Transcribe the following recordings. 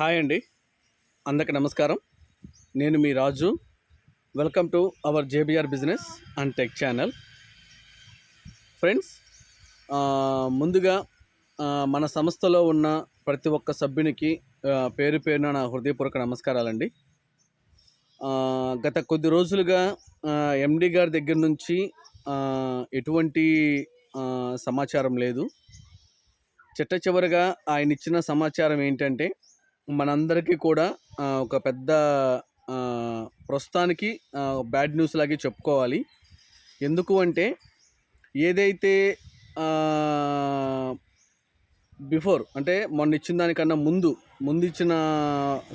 Hi అండి. అందరికి నమస్కారం. నేను మీ Raju. Welcome to our JBR business and tech channel friends ముందుగా మన సంస్థలో ఉన్న ప్రతి ఒక్క సభ్యునికి పేరు పేరున నా హృదయపూర్వక నమస్కారాలండి. గత కొద్ది రోజులుగా ఎండి గారి దగ్గర నుంచి ఎటువంటి సమాచారం లేదు. చిట్ట చివరిగా ఆయన ఇచ్చిన సమాచారం ఏంటంటే మనందరికీ కూడా ఒక పెద్ద ప్రస్తుతానికి బ్యాడ్ న్యూస్ లాగే చెప్పుకోవాలి. ఎందుకు అంటే ఏదైతే బిఫోర్ అంటే మొన్న ఇచ్చిన దానికన్నా ముందు ముందు ఇచ్చిన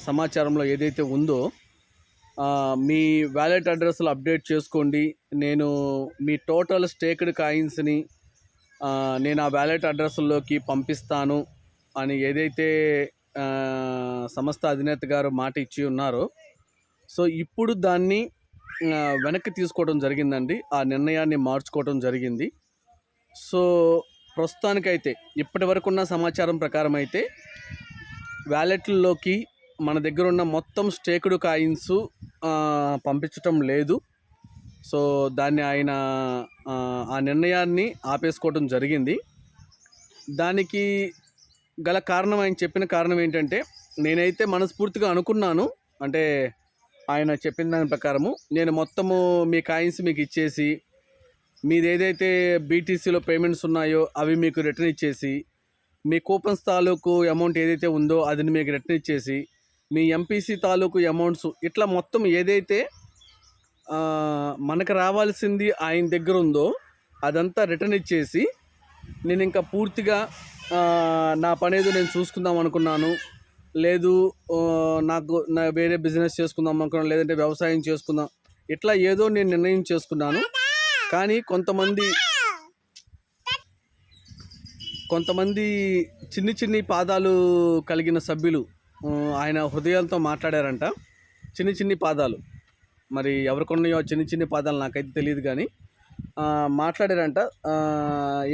సమాచారంలో ఏదైతే ఉందో మీ వ్యాలెట్ అడ్రస్లు అప్డేట్ చేసుకోండి. నేను మీ టోటల్ స్టేక్డ్ కాయిన్స్ని నేను ఆ వ్యాలెట్ అడ్రస్లోకి పంపిస్తాను అని ఏదైతే సంస్థ అధినేత గారు మాట ఇచ్చి ఉన్నారు. సో ఇప్పుడు దాన్ని వెనక్కి తీసుకోవడం జరిగిందండి. ఆ నిర్ణయాన్ని మార్చుకోవడం జరిగింది. సో ప్రస్తుతానికైతే ఇప్పటి వరకు ఉన్న సమాచారం ప్రకారం అయితే వ్యాలెట్లలోకి మన దగ్గర ఉన్న మొత్తం స్టేకుడు కాయిన్స్ పంపించటం లేదు. సో దాన్ని ఆయన ఆ, ఆ నిర్ణయాన్ని ఆపేసుకోవడం జరిగింది. దానికి గల కారణం ఆయన చెప్పిన కారణం ఏంటంటే నేనైతే మనస్ఫూర్తిగా అనుకున్నాను. అంటే ఆయన చెప్పిన దాని ప్రకారము నేను మొత్తము మీ కాయిన్స్ మీకు ఇచ్చేసి మీది ఏదైతే బీటీసీలో పేమెంట్స్ ఉన్నాయో అవి మీకు రిటర్న్ ఇచ్చేసి మీ కూపన్స్ తాలూకు అమౌంట్ ఏదైతే ఉందో అది మీకు రిటర్న్ ఇచ్చేసి మీ ఎంపీసీ తాలూకు అమౌంట్స్ ఇట్లా మొత్తం ఏదైతే మనకు రావాల్సింది ఆయన దగ్గర ఉందో అదంతా రిటర్న్ ఇచ్చేసి నేను ఇంకా పూర్తిగా నా పని ఏదో నేను చూసుకుందాం అనుకున్నాను. లేదు నాకు నా వేరే బిజినెస్ చేసుకుందాం అనుకున్నాను లేదంటే వ్యవసాయం చేసుకుందాం. ఇట్లా ఏదో నేను నిర్ణయం చేసుకున్నాను. కానీ కొంతమంది కొంతమంది చిన్ని చిన్ని పాదాలు కలిగిన సభ్యులు ఆయన హృదయాలతో మాట్లాడారంట. చిన్ని చిన్ని పాదాలు. మరి ఎవరికి ఉన్నాయో చిన్ని చిన్ని పాదాలు నాకైతే తెలియదు కానీ మాట్లాడారంట.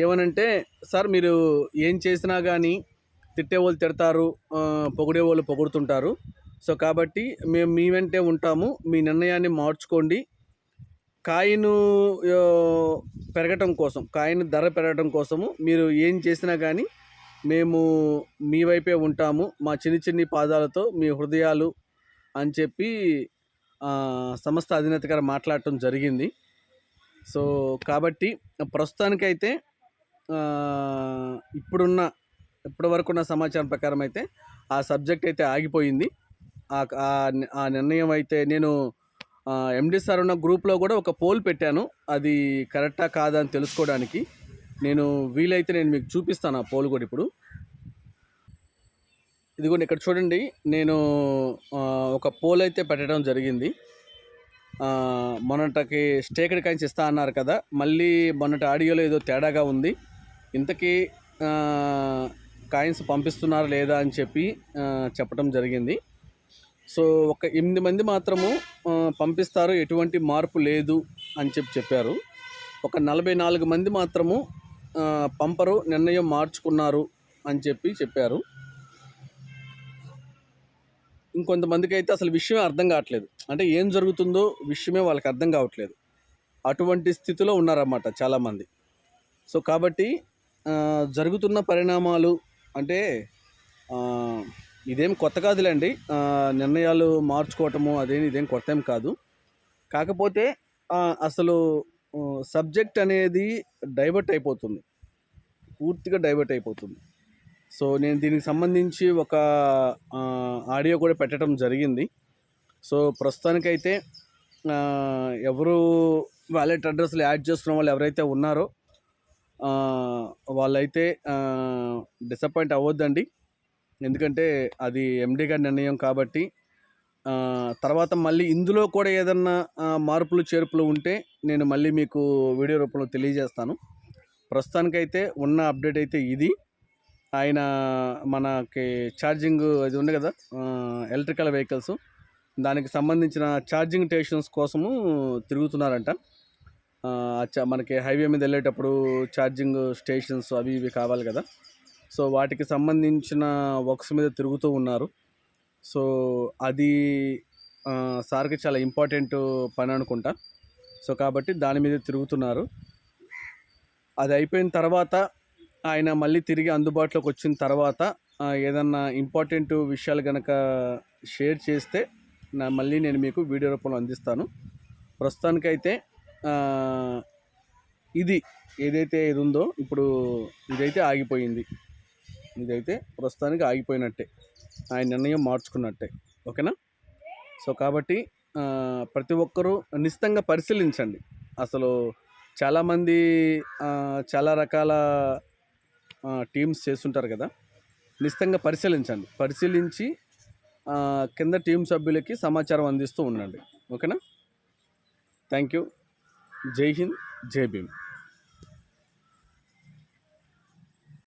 ఏమనంటే సార్ మీరు ఏం చేసినా కానీ తిట్టేవాళ్ళు తిడతారు పొగిడే వాళ్ళు పొగుడుతుంటారు. సో కాబట్టి మేము మీ వెంటే ఉంటాము. మీ నిర్ణయాన్ని మార్చుకోండి. కాయిను పెరగటం కోసం కాయిన్ ధర పెరగటం కోసము మీరు ఏం చేసినా కానీ మేము మీ వైపే ఉంటాము. మా చిన్ని చిన్ని పాదాలతో మీ హృదయాలు అని చెప్పి సంస్థ అధినేత గారు మాట్లాడటం జరిగింది. సో కాబట్టి ప్రస్తుతానికైతే ఇప్పుడున్న ఇప్పటి ఉన్న సమాచారం ప్రకారం అయితే ఆ సబ్జెక్ట్ అయితే ఆగిపోయింది. ఆ ఆ- నిర్ణయం అయితే నేను ఎండి సార్ ఉన్న గ్రూప్లో కూడా ఒక పోల్ పెట్టాను. అది కరెక్టా కాదా అని తెలుసుకోవడానికి నేను వీలైతే నేను మీకు చూపిస్తాను ఆ పోల్ కూడా ఇప్పుడు. ఇదిగోండి ఇక్కడ చూడండి. నేను ఒక పోల్ అయితే పెట్టడం జరిగింది. మొన్నటికి స్టేకడ్ కాయిన్స్ ఇస్తా అన్నారు కదా మళ్ళీ మొన్నటి ఆడియోలో ఏదో తేడాగా ఉంది. ఇంతకీ కాయిన్స్ పంపిస్తున్నారా లేదా అని చెప్పి చెప్పడం జరిగింది. సో ఒక ఎనిమిది మంది మాత్రము పంపిస్తారు ఎటువంటి మార్పు లేదు అని చెప్పి చెప్పారు. ఒక నలభై నాలుగు మంది మాత్రము పంపరు నిర్ణయం మార్చుకున్నారు అని చెప్పి చెప్పారు. ఇంకొంతమందికి అయితే అసలు విషయమే అర్థం కావట్లేదు. అంటే ఏం జరుగుతుందో విషయమే వాళ్ళకి అర్థం కావట్లేదు. అటువంటి స్థితిలో ఉన్నారన్నమాట చాలామంది. సో కాబట్టి జరుగుతున్న పరిణామాలు అంటే ఇదేం కొత్త కాదులేండి. నిర్ణయాలు మార్చుకోవటము అదేమి ఇదేం కొత్త ఏం కాదు. కాకపోతే అసలు సబ్జెక్ట్ అనేది డైవర్ట్ అయిపోతుంది. పూర్తిగా డైవర్ట్ అయిపోతుంది. సో నేను దీనికి సంబంధించి ఒక ఆడియో కూడా పెట్టడం జరిగింది. సో ప్రస్తుతానికైతే ఎవరు వ్యాలెట్ అడ్రస్లు యాడ్ చేసుకున్న వాళ్ళు ఎవరైతే ఉన్నారో వాళ్ళైతే డిసప్పాయింట్ అవ్వద్దండి. ఎందుకంటే అది ఎండి గారి నిర్ణయం కాబట్టి తర్వాత మళ్ళీ ఇందులో కూడా ఏదన్నా మార్పులు చేర్పులు ఉంటే నేను మళ్ళీ మీకు వీడియో రూపంలో తెలియజేస్తాను. ప్రస్తుతానికైతే ఉన్న అప్డేట్ అయితే ఇది. ఆయన మనకి ఛార్జింగ్ అది ఉంది కదా ఎలక్ట్రికల్ వెహికల్స్. దానికి సంబంధించిన ఛార్జింగ్ స్టేషన్స్ కోసము తిరుగుతున్నారంట. మనకి హైవే మీద వెళ్ళేటప్పుడు ఛార్జింగ్ స్టేషన్స్ అవి ఇవి కావాలి కదా. సో వాటికి సంబంధించిన వర్క్స్ మీద తిరుగుతూ ఉన్నారు. సో అది సార్కి చాలా ఇంపార్టెంట్ పని అనుకుంటా. సో కాబట్టి దాని మీద తిరుగుతున్నారు. అది అయిపోయిన తర్వాత ఆయన మళ్ళీ తిరిగి అందుబాటులోకి వచ్చిన తర్వాత ఏదన్నా ఇంపార్టెంట్ విషయాలు కనుక షేర్ చేస్తే నా మళ్ళీ నేను మీకు వీడియో రూపంలో అందిస్తాను. ప్రస్తుతానికైతే ఇది ఏదైతే ఇది ఉందో ఇప్పుడు ఇదైతే ఆగిపోయింది. ఇదైతే ప్రస్తుతానికి ఆగిపోయినట్టే. ఆయన నిర్ణయం మార్చుకున్నట్టే. ఓకేనా? సో కాబట్టి ప్రతి ఒక్కరూ నిశ్చితంగా పరిశీలించండి. అసలు చాలామంది చాలా రకాల టీమ్స్ చేస్తుంటారు కదా నిశ్చితంగా పరిశీలించండి. పరిశీలించి కింద టీం సభ్యులకి సమాచారం అందిస్తూ ఉండండి. ఓకేనా? Thank you. జై హింద్ జై భీమ్.